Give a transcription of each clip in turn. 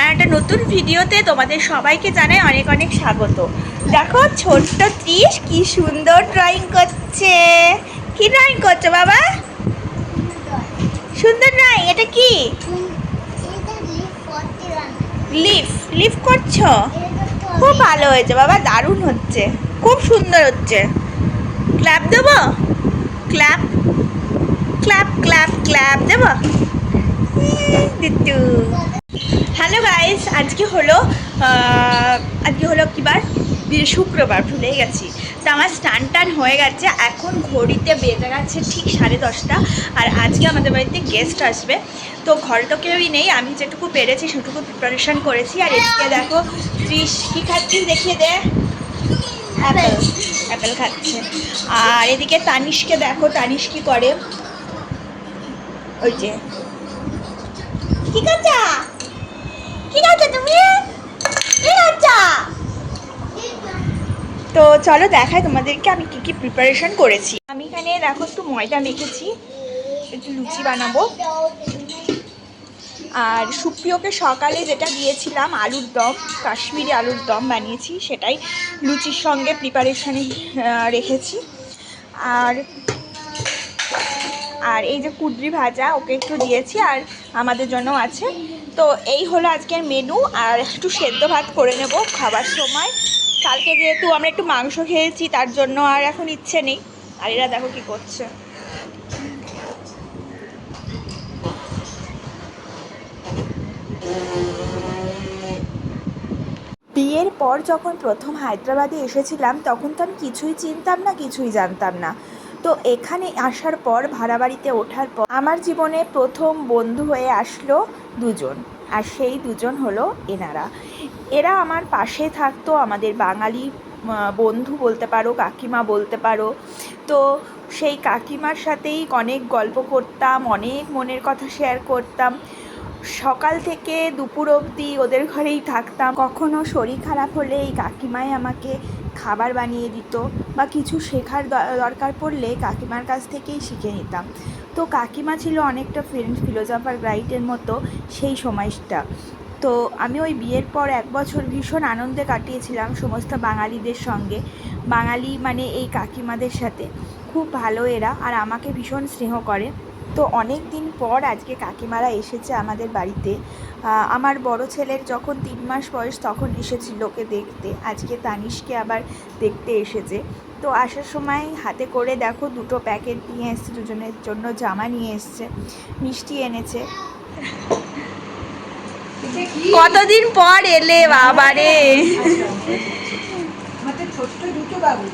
আমার একটা নতুন ভিডিওতে তোমাদের সবাইকে জানাই অনেক অনেক স্বাগত। দেখো, ছোট্ট ত্রিশ কি সুন্দর ড্রয়িং করছে। কি ড্রয়িং করছ বাবা? সুন্দর ড্রয়িং এটা কি? লিফ লিফ করছ? খুব ভালো হয়েছে বাবা, দারুণ হচ্ছে। খুব সুন্দর হচ্ছে। ক্ল্যাপ দেবো? ক্ল্যাপ ক্ল্যাপ ক্ল্যাপ ক্ল্যাপ দেবো? দিতু আজকে হলো আজকে হলো কি বার? শুক্রবার ভুলে গেছি। তো আমার স্টান টান হয়ে গেছে, এখন ঘড়িতে বেজে গেছে ঠিক সাড়ে দশটা, আর আজকে আমাদের বাড়িতে গেস্ট আসবে। তো ঘরে তো কেউই নেই, আমি যেটুকু পেরেছি সেটুকু প্রিপারেশন করেছি। আর এদিকে দেখো, ত্রিশ, কী খাচ্ছিস দেখিয়ে দে। অ্যাপেল অ্যাপেল খাচ্ছে। আর এদিকে তানিশকে দেখো, তানিশ কী করে? ওই যে। কি করছা তুমি তো চলো দেখাই তোমাদেরকে আমি কি কি প্রিপারেশন করেছি। আমি এখানে দেখো একটু ময়দা মেখেছি, একটু লুচি বানাবো। আর সুপ্রিয়কে সকালে যেটা দিয়েছিলাম, আলুর দম, কাশ্মীরি আলুর দম বানিয়েছি, সেটাই লুচির সঙ্গে প্রিপারেশানে রেখেছি। আর আর এই যে কুদ্রি ভাজা ওকে একটু দিয়েছি, আর আমাদের জন্য আছে তো এই হলো আজকের মেনু আর একটু সেদ্ধ ভাত করে নেব খাবার সময়। কালকে যেহেতু আমরা একটু মাংস খেয়েছি, তার জন্য আর এখন ইচ্ছে নেই। আর এরা দেখো কি করছে। বিয়ের পর যখন প্রথম হায়দ্রাবাদে এসেছিলাম, তখন তো আমি কিছুই চিনতাম না, কিছুই জানতাম না। তো এখানে আসার পর ভাড়া বাড়িতে ওঠার পর আমার জীবনে প্রথম বন্ধু হয়ে আসলো দুজন। আর সেই দুজন হলো এনারা। এরা আমার পাশে থাকতো, আমাদের বাঙালি বন্ধু বলতে পারো, কাকিমা বলতে পারো। তো সেই কাকিমার সাথেই অনেক গল্প করতাম, অনেক মনের কথা শেয়ার করতাম। সকাল থেকে দুপুর অবধি ওদের ঘরেই থাকতাম। কখনো শরীর খারাপ হলে এই কাকিমাই আমাকে খাবার বানিয়ে দিত বা কিছু শেখার দরকার পড়লে কাকিমার কাছ থেকেই শিখে নিতাম। তো কাকিমা ছিল অনেকটা ফ্রেন্ড ফিলোজফার গাইডের মতো সেই সময়টা। তো আমি ওই বিয়ের পর এক বছর ভীষণ আনন্দে কাটিয়েছিলাম সমস্ত বাঙালিদের সঙ্গে। বাঙালি মানে এই কাকিমাদের সাথে। খুব ভালো এরা আর আমাকে ভীষণ স্নেহ করে। তো অনেক দিন পর আজকে কাকিমারা এসেছে আমাদের বাড়িতে। আমার বড় ছেলের যখন তিন মাস বয়স তখন এসেছিল ওকে দেখতে। আজকে তানিশকে আবার দেখতে এসেছে। তো আসার সময় হাতে করে দেখো দুটো প্যাকেট নিয়ে এসছে দুজনের জন্য জামা নিয়ে এসছে মিষ্টি এনেছে। কতদিন পর এলে বাবারে ছোট্ট দুটো বাবু।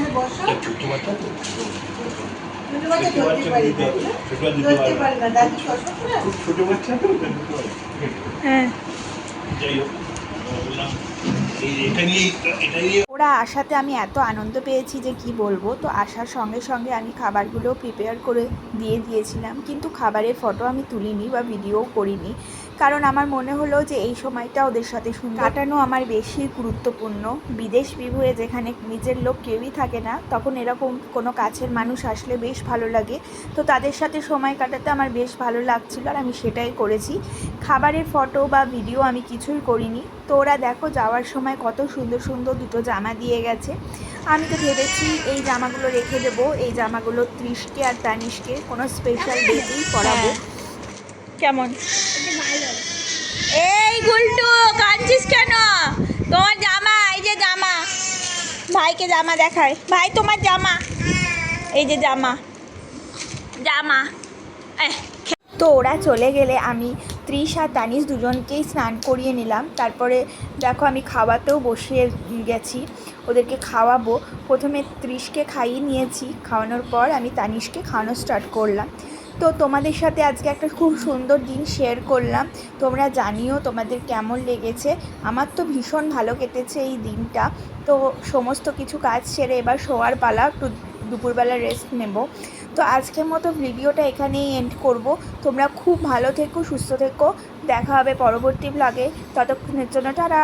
এখানে বসো। ছোট্ট বাচ্চা তো? দুটো বাচ্চা ছোট ধরতে পারি। ছোট ধরতে পারি না। দাদু ছোট বাচ্চা তো। হ্যাঁ। যাই হোক। এটা নিয়ে এটা নিয়ে ওরা আসাতে আমি এত আনন্দ পেয়েছি যে কি বলব? তো আসার সঙ্গে সঙ্গে আমি খাবারগুলো প্রিপেয়ার করে দিয়ে দিয়েছিলাম। কিন্তু খাবারের ফটো আমি তুলিনি বা ভিডিও করিনি। কারণ আমার মনে হলো যে এই সময়টা ওদের সাথে কাটানো আমার বেশি গুরুত্বপূর্ণ। বিদেশ বিভুয়ে যেখানে নিজের লোক কেউই থাকে না, তখন এরকম কোনো কাছের মানুষ আসলে বেশ ভালো লাগে। তো তাদের সাথে সময় কাটাতে আমার বেশ ভালো লাগছিল আর আমি সেটাই করেছি। খাবারের ফটো বা ভিডিও আমি কিছুই করিনি। তো ওরা দেখো যাওয়ার সময় কত সুন্দর সুন্দর দুটো জামা দিয়ে গেছে। আমি তো ভেবেছি এই জামাগুলো রেখে দেবো এই জামাগুলো ত্রিশকে আর তানিশকে কোনো স্পেশাল ডেতেই পরাবো। কেমন? এই গুলটু কাঁদছিস কেন? তোমার জামা এই যে জামা। ভাইকে জামা দেখায় ভাই তোমার জামা। এই যে জামা। জামা। তো ওরা চলে গেলে আমি ত্রিশ আর তানিশ দুজনকেই স্নান করিয়ে নিলাম। তারপরে দেখো আমি খাওয়াতেও বসিয়ে গেছি, ওদেরকে খাওয়াবো। প্রথমে ত্রিশকে খাইয়ে নিয়েছি, খাওয়ানোর পর আমি তানিশকে খাওয়ানো স্টার্ট করলাম। তো তোমাদের সাথে আজকে একটা খুব সুন্দর দিন শেয়ার করলাম। তোমরা জানিও তোমাদের কেমন লেগেছে। আমার তো ভীষণ ভালো কেটেছে এই দিনটা। তো সমস্ত কিছু কাজ সেরে এবার শোয়ার পালা, একটু দুপুরবেলা রেস্ট নেব। তো আজকের মতো ভিডিওটা এখানেই এন্ড করব। তোমরা খুব ভালো থেকো, সুস্থ থেকো। দেখা হবে পরবর্তী ব্লগে ততক্ষণের জন্য, টাটা!